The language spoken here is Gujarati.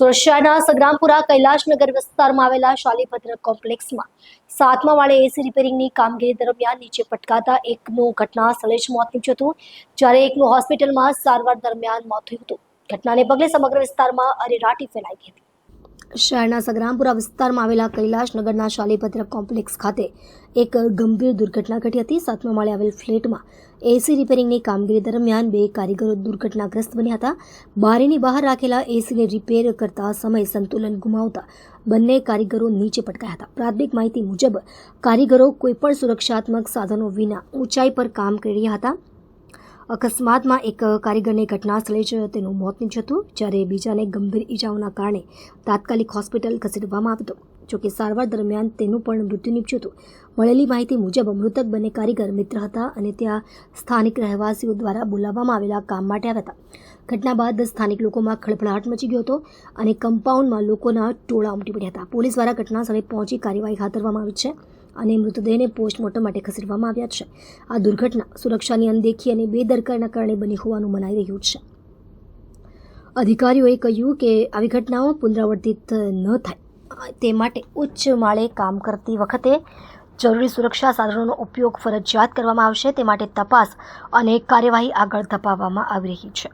સુરક્ષાના સંગ્રામપુરા કૈલાશનગર વિસ્તારમાં આવેલા શાલીભદ્ર કોમ્પ્લેક્સમાં સાતમા માળે એસી રિપેરિંગની કામગીરી દરમિયાન નીચે પટકાતા એકનું ઘટના સ્થળે જ મોત નીપજ્યું હતું, જ્યારે એકનું હોસ્પિટલમાં સારવાર દરમિયાન મોત થયું હતું. ઘટનાને પગલે સમગ્ર વિસ્તારમાં અરેરાટી ફેલાઈ ગઈ હતી. શહેરના સંગ્રામપુરા વિસ્તારમાં આવેલા કૈલાશનગરના શાલીભદ્ર કોમ્પ્લેક્સ ખાતે એક ગંભીર દુર્ઘટના ઘટી હતી. સાતમા માળે આવેલ ફ્લેટમાં એસી રિપેરિંગની કામગીરી દરમિયાન બે કારીગરો દુર્ઘટનાગ્રસ્ત બન્યા હતા. બારીની બહાર રાખેલા એસીને રિપેર કરતા સમય સંતુલન ગુમાવતા બંને કારીગરો નીચે પટકાયા હતા. પ્રાથમિક માહિતી મુજબ, કારીગરો કોઈપણ સુરક્ષાત્મક સાધનો વિના ઊંચાઈ પર કામ કરી રહ્યા હતા. અકસ્માતમાં એક કારીગરને ઘટના સ્થળે જ તેનું મોત નીપજ્યું હતું, જ્યારે બીજાને ગંભીર ઈજાઓના કારણે તાત્કાલિક હોસ્પિટલ ખસેડવામાં આવ્યો હતો. જોકે સારવાર દરમિયાન તેનું પણ મૃત્યુ નીપજ્યું હતું. મળેલી માહિતી મુજબ, મૃતક બંને કારીગર મિત્ર હતા અને ત્યાં સ્થાનિક રહેવાસીઓ દ્વારા બોલાવવામાં આવેલા કામ માટે આવ્યા હતા. ઘટના બાદ સ્થાનિક લોકોમાં ખળભળાટ મચી ગયો હતો અને કમ્પાઉન્ડમાં લોકોના ટોળા ઉમટી પડ્યા હતા. પોલીસ દ્વારા ઘટના સ્થળે પહોંચી કાર્યવાહી હાથ ધરવામાં આવી છે. અને મૃતદેહને પોસ્ટમોર્ટમ માટે ખસેડવામાં આવ્યા છે. આ દુર્ઘટના સુરક્ષાની અનદેખી અને બેદરકારીના કારણે બની હોવાનું મનાઈ રહ્યું છે. અધિકારીઓએ કહ્યું કે આવી ઘટનાઓ પુનરાવર્તિત ન થાય. તે માટે ઉચ્ચ માળે કામ કરતી વખતે જરૂરી સુરક્ષા સાધનોનો ઉપયોગ ફરજિયાત કરવામાં આવશે. તે માટે તપાસ અને કાર્યવાહી આગળ ધપાવવામાં આવી રહી છે.